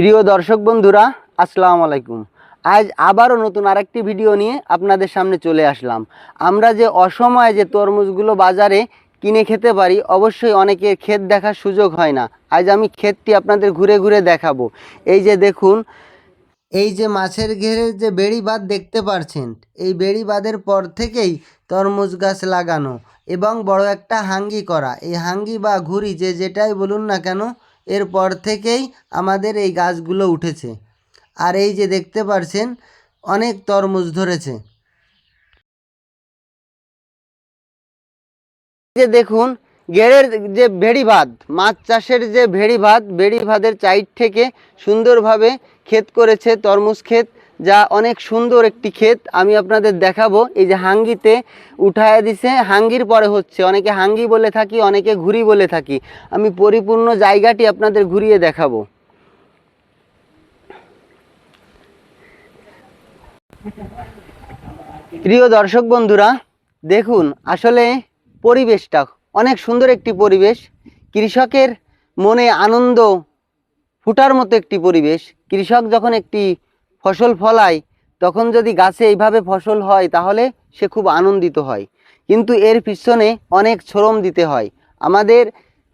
প্রিয় দর্শক বন্ধুরা, আসসালামু আলাইকুম। আজ আবারও নতুন আরেকটি ভিডিও নিয়ে আপনাদের সামনে চলে আসলাম। আমরা যে অসময়ে যে তরমুজগুলো বাজারে কিনে খেতে পারি, অবশ্যই অনেকের ক্ষেত দেখার সুযোগ হয় না। আজ আমি ক্ষেতটি আপনাদের ঘুরে ঘুরে দেখাবো। এই যে দেখুন, এই যে মাছের ঘেরের যে বেড়ি বাঁধ দেখতে পারছেন, এই বেড়ি বাঁধের পর থেকেই তরমুজ গাছ লাগানো এবং বড় একটা হাঙ্গি করা। এই হাঙ্গি বা ঘুড়ি যে যেটাই বলুন না কেন এরপর থেকেই আমাদের এই গাছগুলো উঠেছে। আর এই যে দেখতে পারছেন, অনেক তরমুজ ধরেছে। যে দেখুন, গেরের যে ভেড়ি ভাত, মাছ চাষের যে ভেড়ি ভাত, ভেড়ি ভাতের চাইড থেকে সুন্দরভাবে ক্ষেত করেছে তরমুজ ক্ষেত। যা অনেক সুন্দর একটি ক্ষেত, আমি আপনাদের দেখাবো। এই যে হাঙ্গিতে উঠায় দিছে, হাঙ্গির পরে হচ্ছে, অনেকে হাঙ্গি বলে থাকি, অনেকে ঘুরি বলে থাকি। আমি পরিপূর্ণ জায়গাটি আপনাদের ঘুরিয়ে দেখাবো। প্রিয় দর্শক বন্ধুরা, দেখুন, আসলে পরিবেশটা অনেক সুন্দর একটি পরিবেশ। কৃষকের মনে আনন্দ ফুটার মতো একটি পরিবেশ। কৃষক যখন একটি ফসল ফলায় তখন যদি গাছে এইভাবে ফসল হয়, তাহলে সে খুব আনন্দিত হয়। কিন্তু এর পিছনে অনেক শ্রম দিতে হয়। আমাদের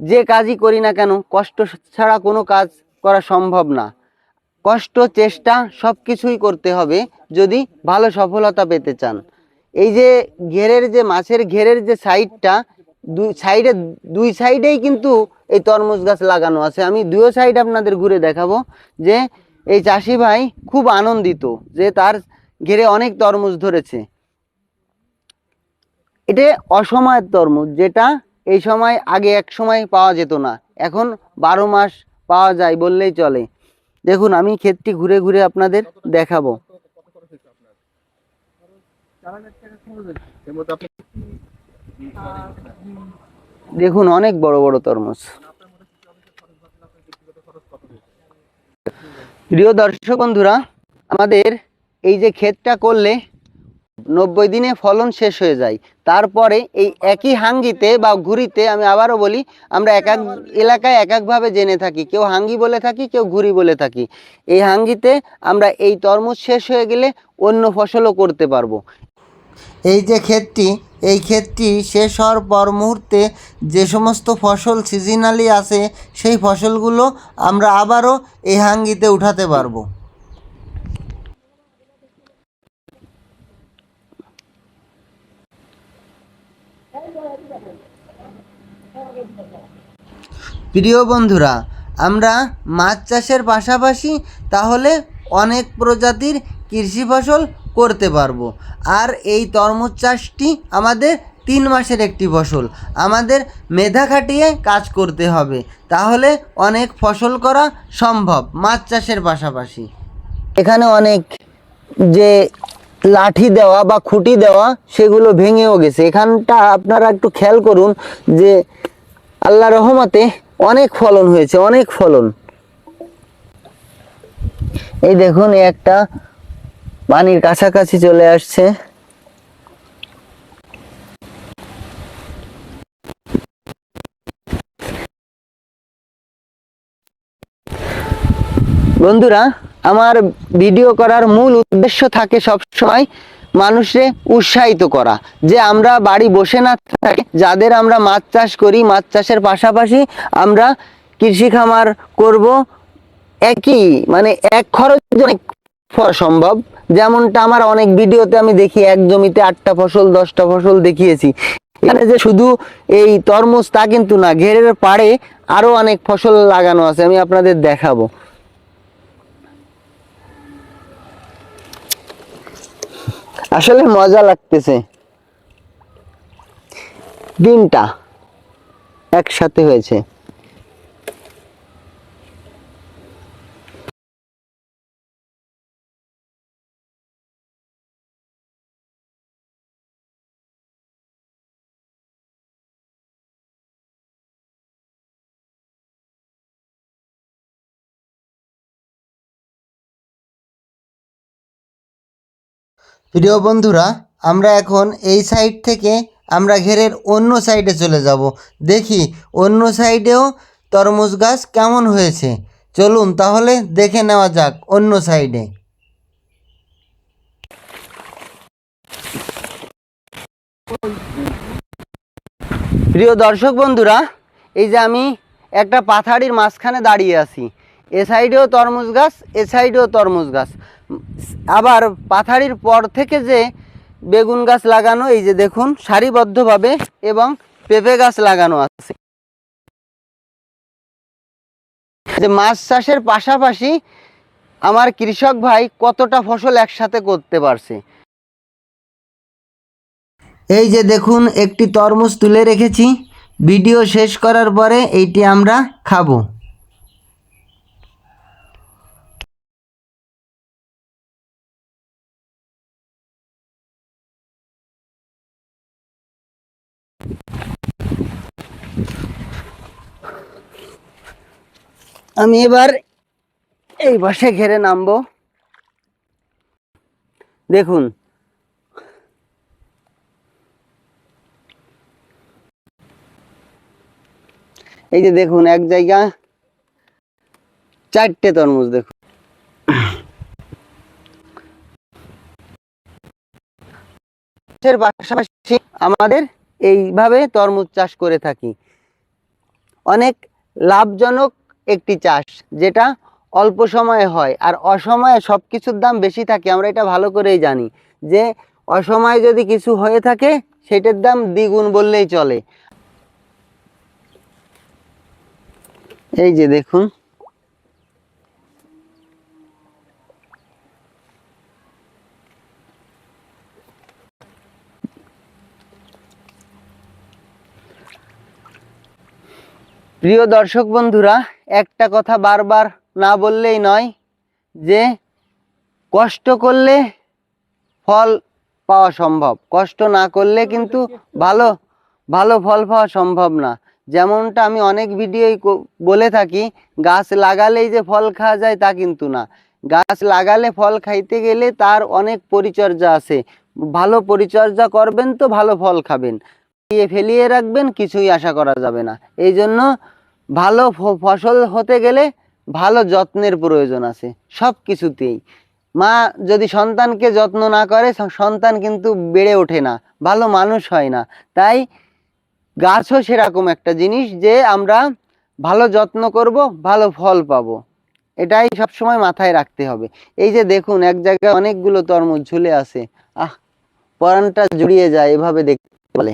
যে কাজই করি না কেন, কষ্ট ছাড়া কোনো কাজ করা সম্ভব না। কষ্ট, চেষ্টা সব কিছুই করতে হবে যদি ভালো সফলতা পেতে চান। এই যে ঘেরের যে, মাছের ঘেরের যে সাইডটা দুই সাইডে, দুই সাইডেই কিন্তু এই তরমুজ গাছ লাগানো আছে। আমি দুই সাইড আপনাদের ঘুরে দেখাবো যে এই চাষি ভাই খুব আনন্দিত যে তার ঘেরে অনেক তরমুজ ধরেছে। এটা অসময়ের তরমুজ, যেটা এই সময় আগে এক সময় পাওয়া যেত না। এখন বারো মাস পাওয়া যায় বললেই চলে। দেখুন, আমি ক্ষেতটি ঘুরে ঘুরে আপনাদের দেখাবো। দেখুন, অনেক বড় বড় তরমুজ। প্রিয় দর্শক বন্ধুরা, আমাদের এই যে ক্ষেতটা করলে নব্বই দিনে ফলন শেষ হয়ে যায়। তারপরে এই একই হাঙ্গিতে বা ঘুরিতে আমি আবারও বলি, আমরা এক এক এলাকায় এক একভাবে জেনে থাকি। কেউ হাঙ্গি বলে থাকি, কেউ ঘুরি বলে থাকি। এই হাঙ্গিতে আমরা এই তরমুজ শেষ হয়ে গেলে অন্য ফসলও করতে পারব। এই যে ক্ষেতটি এই ক্ষেতটি শেষ হওয়ার পর মুহূর্তে যে সমস্ত ফসল সিজনালি আছে, সেই ফসলগুলো আমরা আবারও এই হাঙ্গিতে উঠাতে পারব। প্রিয় বন্ধুরা, আমরা মাছ চাষের পাশাপাশি তাহলে অনেক প্রজাতির কৃষি ফসল করতে পারব। আর এই তরমুজ চাষটি আমাদের তিন মাসের একটি ফসল। আমাদের মেধা খাটিয়ে কাজ করতে হবে। তাহলে অনেক ফসল করা সম্ভব মাছ চাষের পাশাপাশি। এখানে অনেক যে লাঠি দেওয়া বা খুঁটি দেওয়া, সেগুলো ভেঙেও গেছে। এখানটা আপনারা একটু খেয়াল করুন যে আল্লাহ রহমতে অনেক ফলন হয়েছে, অনেক ফলন। এই দেখুন একটা পানির কাছাকাছি চলে আসছে। বন্ধুরা, আমার ভিডিও করার মূল উদ্দেশ্য থাকে সব সময় মানুষে উৎসাহিত করা। যে আমরা বাড়ি বসে না থাকি, যাদের আমরা মাছ চাষ করি, মাছ চাষের পাশাপাশি আমরা কৃষি খামার করব একই মানে এক খরচ অনেক সম্ভব। যেমনটা আমার অনেক ভিডিওতে আমি দেখি, এক জমিতে আটটা ফসল, দশটা ফসল দেখিয়েছি। এখানে যে শুধু এই তরমুজ তা কিন্তু না, ঘেরের পাড়ে আরও অনেক ফসল লাগানো আছে, আমি আপনাদের দেখাবো। আসলে মজা লাগতেছে। দিনটা একসাথে হয়েছে। প্রিয় বন্ধুরা, আমরা এখন এই সাইড থেকে আমরা ঘেরের অন্য সাইডে চলে যাব। দেখি অন্য সাইডেও তরমুজ গাছ কেমন হয়েছে। চলুন তাহলে দেখে নেওয়া যাক অন্য সাইডে প্রিয় দর্শক বন্ধুরা, এই যে আমি একটা পাথাড়ির মাঝখানে দাঁড়িয়ে আছি। এ সাইডেও তরমুজ গাছ, এ সাইডেও তরমুজ গাছ। আবার পাথাড়ির পর থেকে যে বেগুন গাছ লাগানো, এই যে দেখুন, সারিবদ্ধভাবে এবং পেঁপে গাছ লাগানো আছে। যে মাছ চাষের পাশাপাশি আমার কৃষক ভাই কতটা ফসল একসাথে করতে পারছে। এই যে দেখুন, একটি তরমুজ তুলে রেখেছি। ভিডিও শেষ করার পরে এইটি আমরা খাব। আমি এবার এই পাশে ঘেরে নামবো। দেখুন। এই যে দেখুন, এক জায়গা চারটে তরমুজ দেখুন। পাশাপাশি আমাদের এইভাবে তরমুজ চাষ করে থাকি। অনেক লাভজনক একটি চাষ, যেটা অল্প সময়ে হয় আর অসময়ে সব কিছুর দাম বেশি থাকে, আমরা এটা ভালো করেই জানি। যে অসময়ে যদি কিছু হয়ে থাকে, সেটার দাম দ্বিগুণ বললেই চলে। এই যে দেখুন। প্রিয় দর্শক বন্ধুরা, একটা কথা বারবার না বললেই নয় যে কষ্ট করলে ফল পাওয়া সম্ভব। কষ্ট না করলে কিন্তু ভালো ভালো ফল পাওয়া সম্ভব না। যেমনটা আমি অনেক ভিডিওই বলে থাকি, গাছ লাগালেই যে ফল খাওয়া যায় তা কিন্তু না। গাছ লাগালে ফল খাইতে গেলে তার অনেক পরিচর্যা আছে। ভালো পরিচর্যা করবেন তো ভালো ফল খাবেন। ফেলিয়ে রাখবেন, কিছুই আশা করা যাবে না। এই জন্য ভালো ফসল হতে গেলে ভালো যত্নের প্রয়োজন আছে সব কিছুতেই মা যদি সন্তানকে যত্ন না করে সন্তান কিন্তু বেড়ে ওঠে না, ভালো মানুষ হয় না। তাই গাছও সেরকম একটা জিনিস যে আমরা ভালো যত্ন করব, ভালো ফল পাবো। এটাই সবসময় মাথায় রাখতে হবে। এই যে দেখুন, এক জায়গায় অনেকগুলো তরমুজ ঝুলে আছে। আহ, পরানটা জুড়িয়ে যায়, এভাবে দেখতে বলে।